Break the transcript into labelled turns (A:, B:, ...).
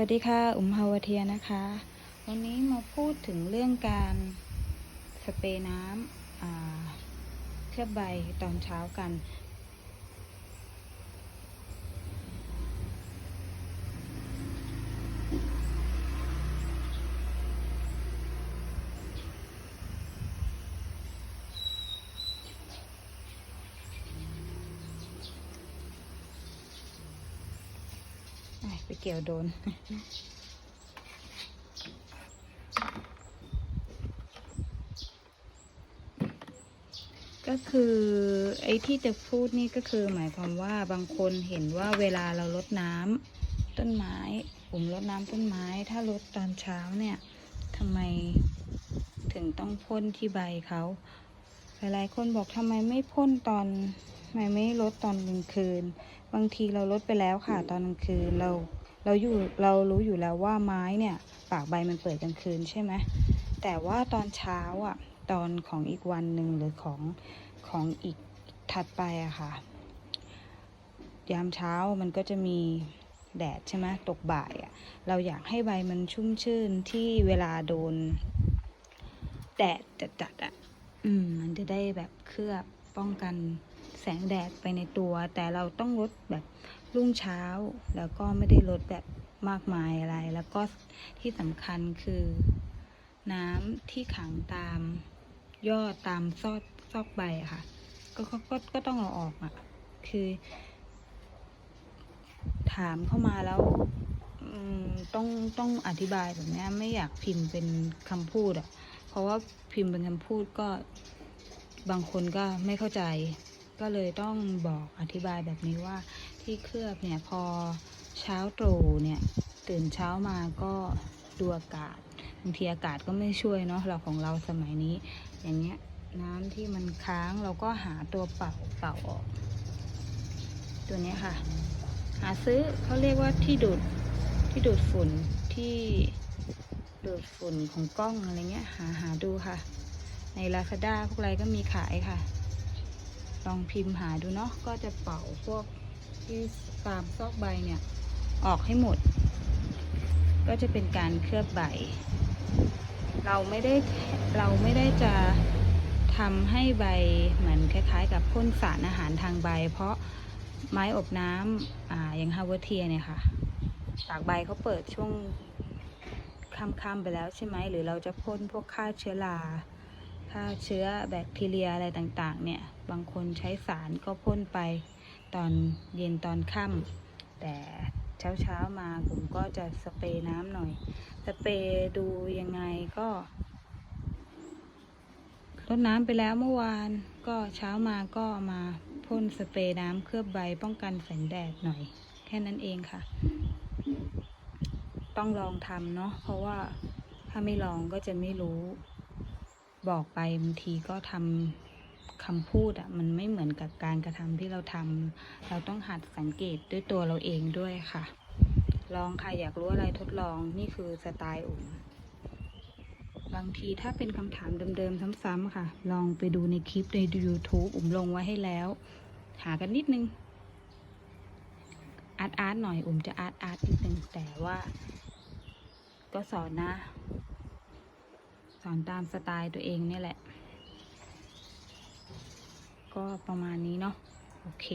A: วัสดีค่ะ อุ๋มฮาวเทียนะคะ วันนี้มาพูดถึงเรื่องการสเปรย์น้ำเคลือบใบตอนเช้ากัน ไปเกี่ยวโดน ก็คือไอ้ที่จะพูดนี่ก็คือหมายความว่าบางคนเห็นว่าเวลาเราลดน้ำต้นไม้ผมลดน้ำต้นไม้ ถ้าลดตอนเช้าเนี่ยทำไมถึงต้องพ่นที่ใบเขา หลายๆคนบอกทำไมไม่พ่นตอนทำไมไม่ลดตอนกลางคืน บางทีเราลดไปแล้วค่ะตอนกลางคืนเราเราอยู่เรารู้อยู่แล้วว่าไม้เนี่ยปากใบมันเปิดกลางคืนใช่ไหมแต่ว่าตอนเช้าอะตอนของอีกวันหนึ่งหรือของของอีกถัดไปอะค่ะ ยามเช้ามันก็จะมีแดดใช่ไหมตกบ่ายอะเราอยากให้ใบมันชุ่มชื่นที่เวลาโดน แดดจัดๆอะ อืม มันจะได้แบบเคลือบป้องกันแสงแดดไปในตัว แต่เราต้องลดแบบรุ่งเช้า แล้วก็ไม่ได้ลดแบบมากมายอะไร แล้วก็ที่สำคัญคือ น้ำที่ขังตามยอดตามซอกซอกใบอะค่ะก็ก็ก็ก็ต้องเอาออกอะคือ ถามเข้ามาแล้วต้องต้องอธิบายแบบนี้ไม่อยากพิมพ์เป็นคำพูดอะ เพราะว่าพิมพ์เป็นคำพูดก็บางคนก็ไม่เข้าใจ ก็เลยต้องบอกอธิบายแบบนี้ว่าที่เคลือบเนี่ยพอเช้าตรู่เนี่ยตื่นเช้ามาก็ดูอากาศบางทีอากาศก็ไม่ช่วยเนาะเราของเราสมัยนี้ อย่างเงี้ยน้ำที่มันค้างเราก็หาตัวเป่าเป่าออก ตัวนี้ค่ะ หาซื้อเขาเรียกว่าที่ดูดที่ดูดฝุ่นที่ ดูดฝุ่นของกล้องอะไรเงี้ย หาหาดูค่ะ ใน Lazada พวกอะไรก็มีขายค่ะ ลองพิมพ์หาดูเนาะก็จะเป่าพวกที่ตามซอกใบเนี่ย ออกให้หมด ก็จะเป็นการเคลือบใบ เราไม่ได้เราไม่ได้จะทำให้ใบเหมือนคล้ายๆ กับพ่นสารอาหารทางใบ เพราะไม้อบน้ำออย่างฮาวเวอร์เทียเนี่ยค่ะปากใบเขาเปิดช่วง ค่ำๆไปแล้วใช่ไหมหรือเราจะพ่นพวกฆ่าเชื้อราฆ่าเชื้อแบคทีเรียอะไรต่างๆ เนี่ย บางคนใช้สารก็พ่นไปตอนเย็นตอนค่ำแต่เช้าเช้าๆมาผมก็จะสเปรย์น้ำหน่อย สเปรย์ดูยังไงก็รดน้ำไปแล้วเมื่อวานก็เช้ามาก็มาพ่นสเปรย์น้ำเคลือบใบป้องกันแสงแดดหน่อย แค่นั้นเองค่ะ ต้องลองทำเนาะเพราะว่าถ้าไม่ลองก็จะไม่รู้ บอกไปบางทีก็ทำคำพูดอะมันไม่เหมือนกับการกระทำที่เราทำเราต้องหัดสังเกตด้วยตัวเราเองด้วยค่ะ ลองค่ะอยากรู้อะไรทดลองนี่คือสไตล์อุ่มบางทีถ้าเป็นคำถามเดิมๆซ้ำๆค่ะ ลองไปดูในคลิปใน YouTube อุ่มลงไว้ให้แล้ว หากันนิดนึงอาร์ตอาร์ตหน่อยอุ่มจะอาร์ตอาร์ตนิดนึงแต่ว่า ก็สอนนะ สอนตามสไตล์ตัวเองเนี่ยแหละ ก็ประมาณนี้เนาะโอเค